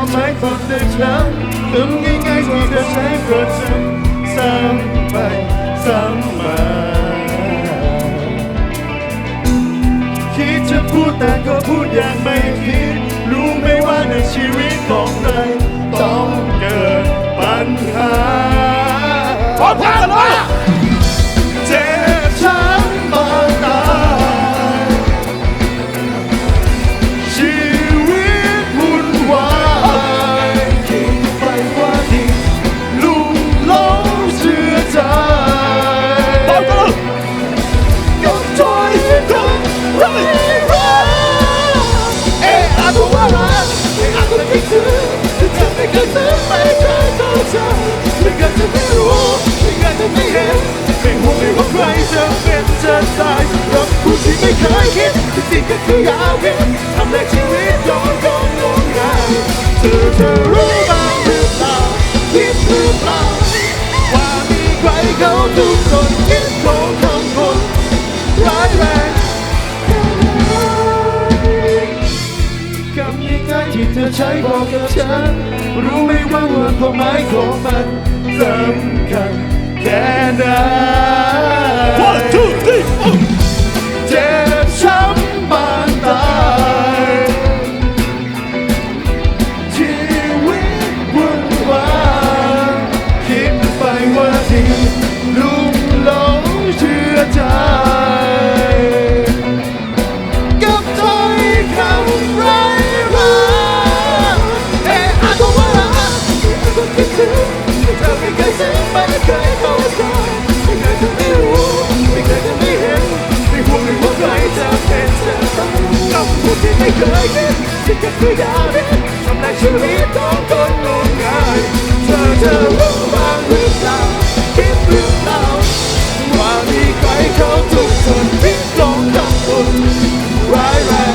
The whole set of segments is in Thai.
ความหมายคนได้ฉันคำง่ายๆที่เธอใช้ปรซ้ำไปซ้ำมาคิดจะพูดแต่ก็พูดอย่างไม่คิด รู้ไหมว่าในชีวิตของใคร ไม่เคยคิดที่สิ่งก็คือยาวคิดทำให้ชีวิตโดนโนงมงายเธอเธรู้บ้างหรือเปล่าคิดรือเปล่าว่ามีใครเขาทุกคนคิดโกงทำคนร้แรงกำยังไงที่เธอใช้บอกกับฉัน ว่าความหมายของมันสำคัญแค่ไหน ริกสำหรับชีวิตของคนหนุ่งไทยเธอเธอรู้บ้างหรือเปล่าคิดหรือเปล่าว่ามีใครเขาทุกคนพิกลงกับคนร้ายแรง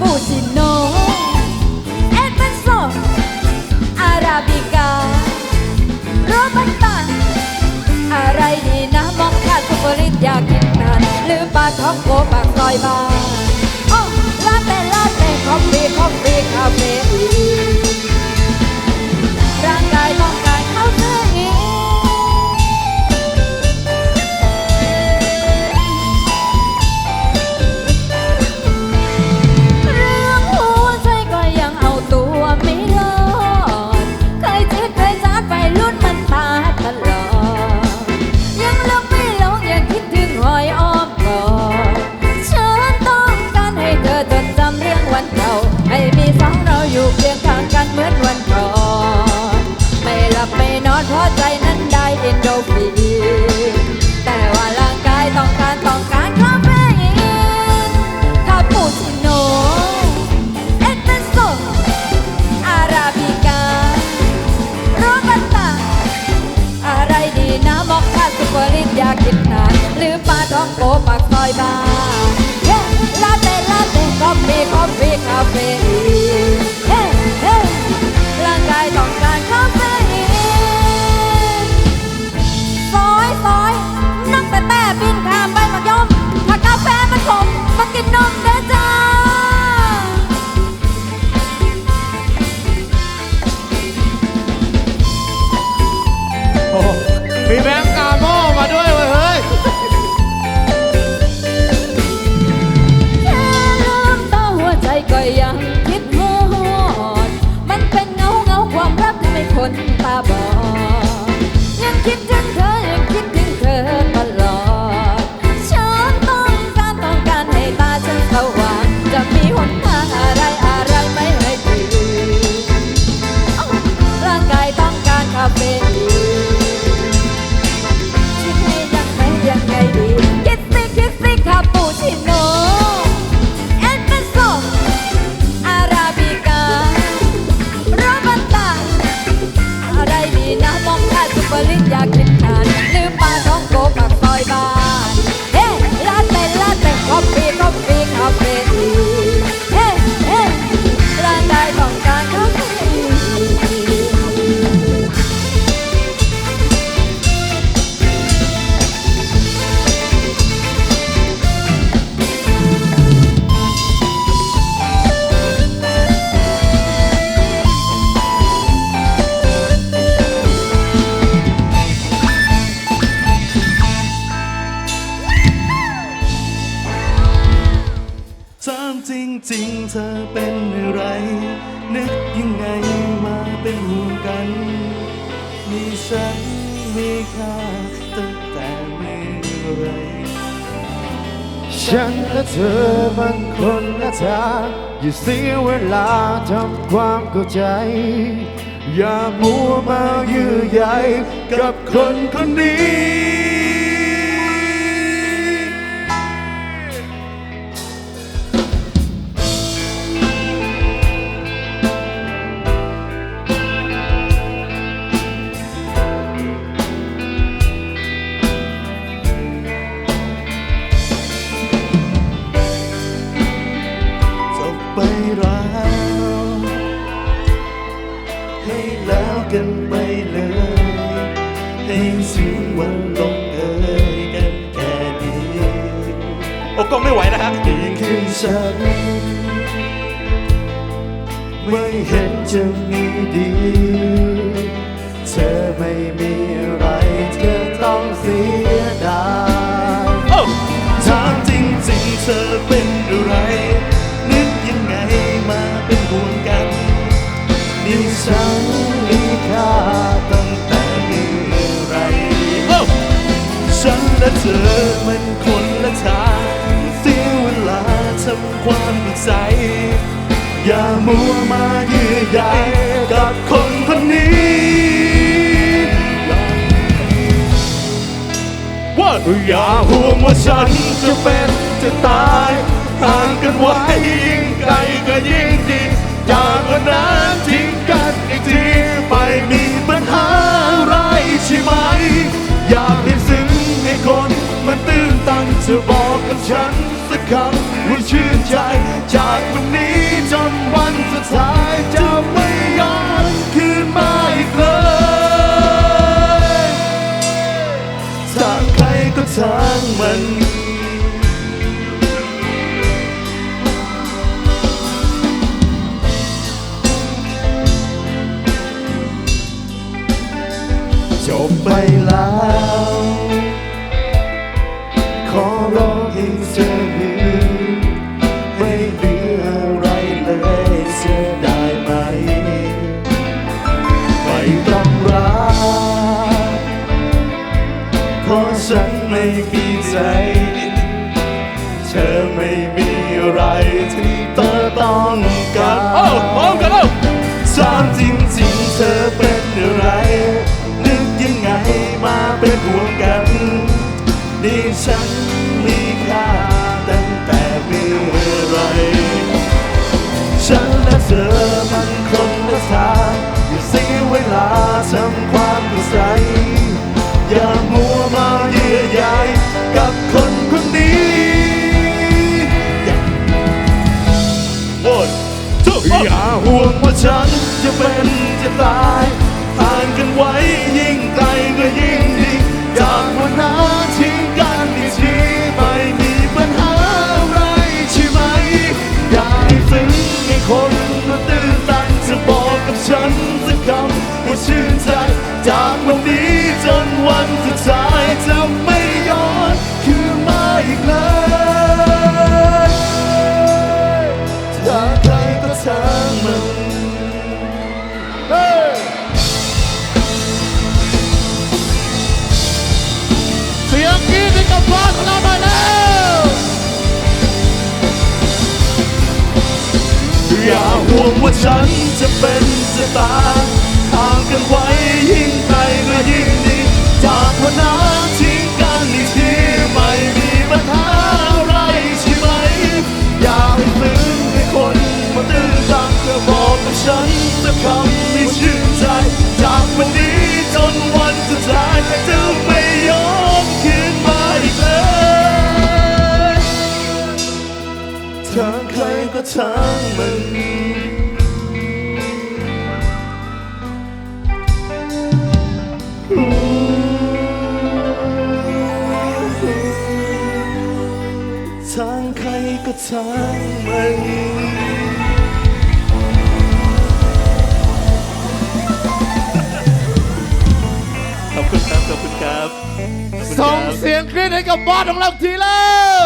ปูชิโนเอสเปรสโซอาราบิกาโรบัสต้าอะไรดีนะมองคาสุปริตอยากกินนานหรือปลาท้องโกปากซอยบาร์โอ้ลาเต้ลาเต้คอฟฟี่ ปากซอยบ้าน ฉันมีค่าตั้งแต่ไม่เลยฉันและเธอบางคนละทางอย่าเสียเวลาทำความเข้าใจ อย่ามัวมายื้อใยกับคนคนนี้ ไปแล้ว ให้แล้วกันไปเลย ให้สิ้นวันลงเอยกันแค่นี้โอ้ก็ไม่ไหวนะฮะนี่คือฉัน ไม่เห็นจะมีดีเธอไม่มีอะไรเธอต้องเสียดาย และเธอมันคนละทางเสียเวลาทำความเข้ใจ อย่ามัวมาเยื่อใยกับคนคนนี้ว่าอย่าห่วงว่าฉันจะเป็นจะตายห่างกันไว้ยิ่งไกลก็ยิ่งดีจากกันนั้น ฉันสักคำม่ชื่นใจจากตรงนี้ ร้องให้เธอลืมไม่เหลืออะไรเลยเสียดายไหม ไม่ต้องรักเพราะฉันไม่มีใจ เธอไม่มีอะไรที่เธอต้องการโอ้พร้อมกันแล้วถามจริงๆเธอเป็นอะไร นึกยังไงมาเป็นห่ว ทำความเข้าใจอย่ามัวมาเยื่อใยกับคนคนนี้โอ้ยอย่าห่วงว่าฉันจะเป็น ฉันจะเป็นจะตายห่างกันไว้ยิ่งไกลก็ยิ่งดีจากพนนั้นทิ้งกั ก็ทางมันขอบคุณครับ ขอบคุณครับ ขอบคุณครับ ส่งเสียงกรี๊ดให้กับบอสของเราทีแล้ว